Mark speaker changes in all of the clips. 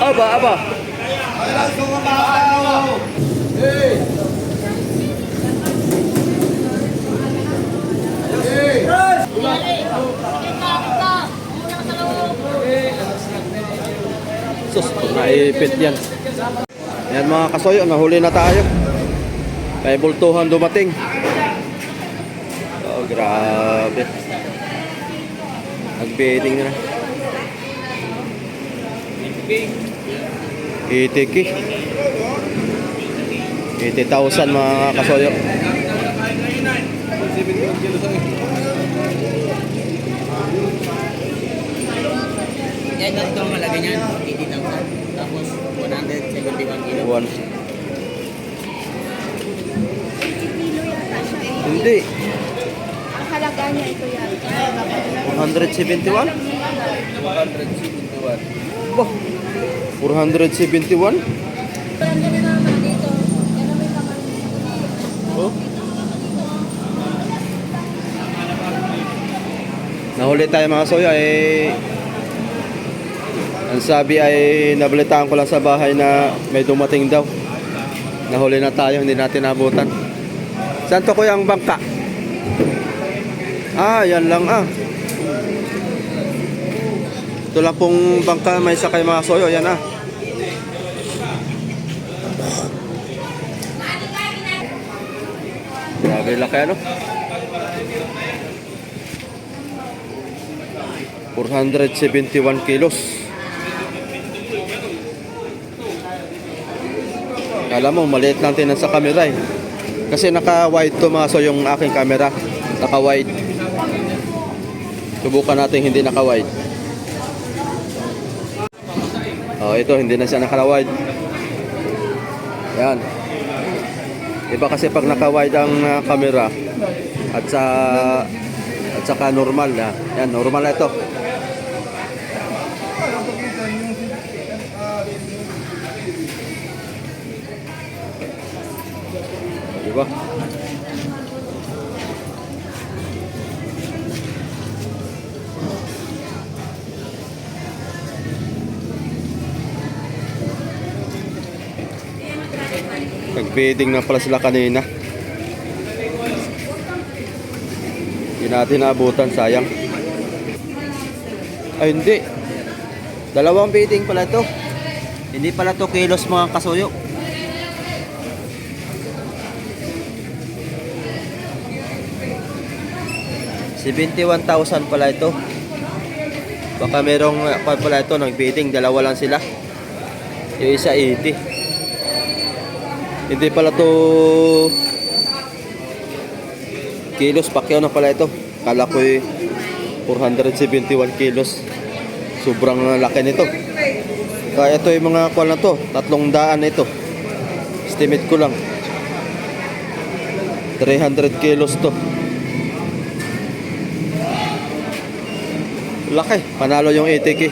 Speaker 1: Aba, aba. Sus, naipit yan. Yan mga kasoyo, nahuli na tayo. May bultuhan dumating. Oh, grabe. Nag-bidding na. Itiki. 80,000 mga kasoyo.
Speaker 2: Yan, ito ang halaga niyan, 80,000. Tapos, 171 kilo.
Speaker 1: One. Hindi.
Speaker 3: Ang halaga niya ito yan.
Speaker 1: 171?
Speaker 2: 171.
Speaker 1: Bah, 471?
Speaker 3: Parang ganun naman dito. Yan ang may kaman.
Speaker 1: Oh. Nahuli tayo mga soya eh ang sabi ay nabalitaan ko lang sa bahay na may dumating daw. Nahuli na tayo, hindi natin nabutan. Saan to kuya ang bangka? Ah, yan lang ah. Ito lang pong bangka may sakay mga soyo, yan ah. Grabe laki ano? 471 kilos. Kala mo, maliit lang tinan sa camera eh. Kasi naka-wide to mga so yung aking camera. Naka-wide. Subukan natin hindi naka-wide. Oh, ito hindi na siya naka-wide. Yan. Iba kasi pag naka-wide ang uh, camera at sa at saka normal na. Yan, normal na ito. Di Nag-bedding na pala sila kanina. Hindi natin naabutan, sayang. Ay, hindi. Dalawang bedding pala to. Hindi pala to kilos mga kasuyo. $71,000 pala ito. Baka merong pala ito, nag-bidding, dalawa lang sila. Yung isa 80. Hindi pala to kilos, pakyaw na pala ito. Kala ko 471 kilos. Sobrang laki nito. Kaya ito yung mga kuwan na to, tatlong daan na ito. Estimate ko lang. 300 kilos to. Laki, panalo yung ATK.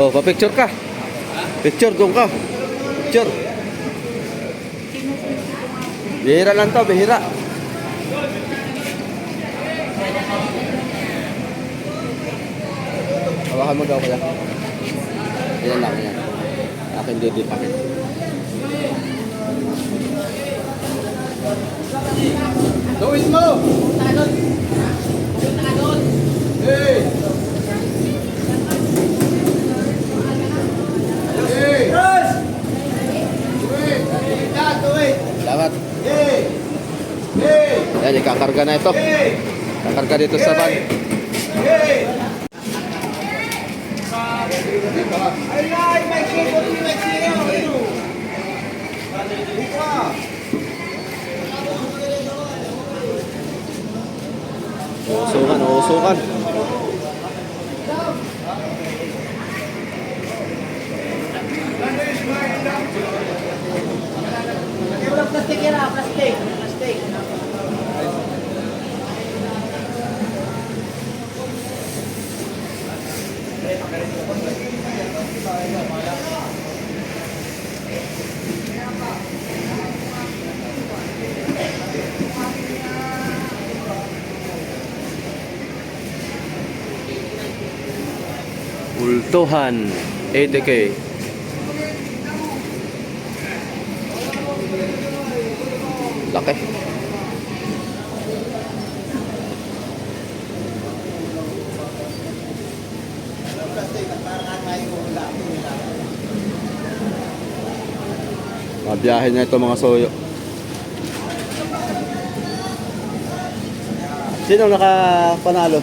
Speaker 1: Oh, pa-picture ka. Picture, doon ka. Picture. Bihira lang to, bihira. Hawakan mo daw kaya. Yan lang, yan. Akin dito pakin.
Speaker 4: Gawin mo! Hey! Hey! Hey!
Speaker 1: Yan, ikakarga na ito.
Speaker 4: Hey!
Speaker 1: Kakarga dito sa van.
Speaker 4: Hey! Ay,
Speaker 1: Ultuhan 80k. Laki. Mabiyahe na ito mga soyo. Sino nakapanalo?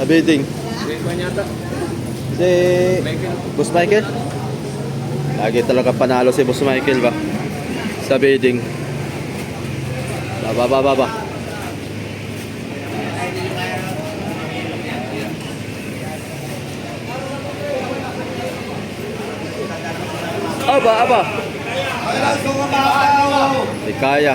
Speaker 1: Sa bidding? Si Boss Michael? Lagi talaga panalo si Boss Michael ba? Sa bidding. Baba, baba, baba. Aba, aba. Di kaya.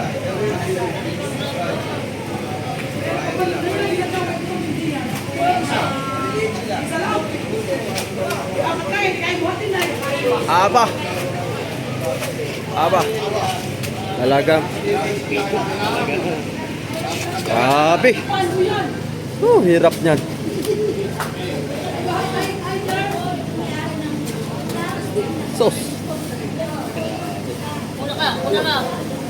Speaker 1: Aba. Aba. Talagang. Grabe. Oh, hirap niyan. Sos.
Speaker 3: Una ka, una ka.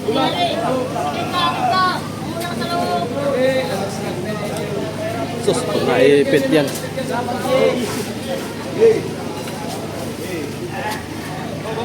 Speaker 3: Kita, kita. Una ka sa.
Speaker 1: Sos, naipit yan.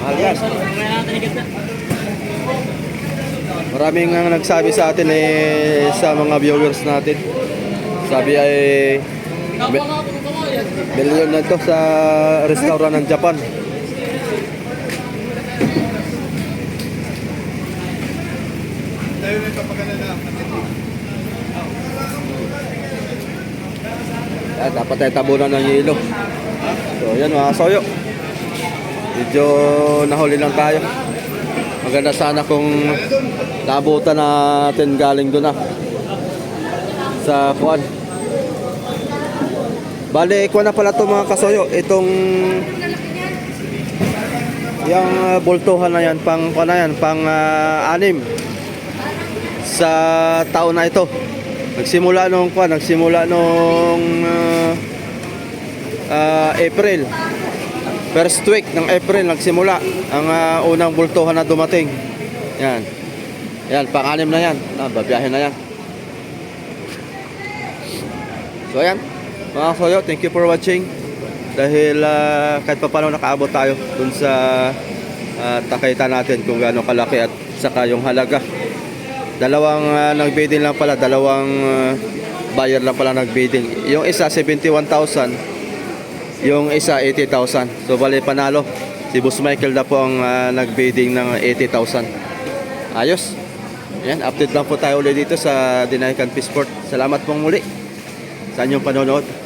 Speaker 1: Mahal. Maraming ang nagsabi sa atin eh, sa mga viewers natin. Sabi ay mi- milyon na to sa restaurant ng Japan. Ah, dapat ay tabunan ng yelo. So, yan mga soyo. Medyo nahuli lang tayo. Maganda sana kung nabutan natin galing doon na sa kuan. Bale, kuan na pala to mga kasoyo. Itong yung uh, boltohan na yan, pang kuan na yan, pang ah, anim sa taon na ito. Nagsimula nung kuan, nagsimula nung ah, ah, April. First week ng April nagsimula ang ah, unang bultuhan na dumating. Yan. Yan, pang-anim na yan. Ah, babiyahe na yan. So yan. Mga soyo, thank you for watching. Dahil ah, kahit pa paano nakaabot tayo dun sa uh, takaitan natin kung gaano kalaki at saka yung halaga. Dalawang ah, nagbidding lang pala, dalawang ah, buyer lang pala nagbidding. Yung isa 71,000, yung isa 80,000. So bali panalo. Si Boss Michael na po ang ah, nagbidding ng 80,000. Ayos. Yan, update lang po tayo ulit dito sa Dinahican Peaceport. Salamat pong muli sa inyong panonood.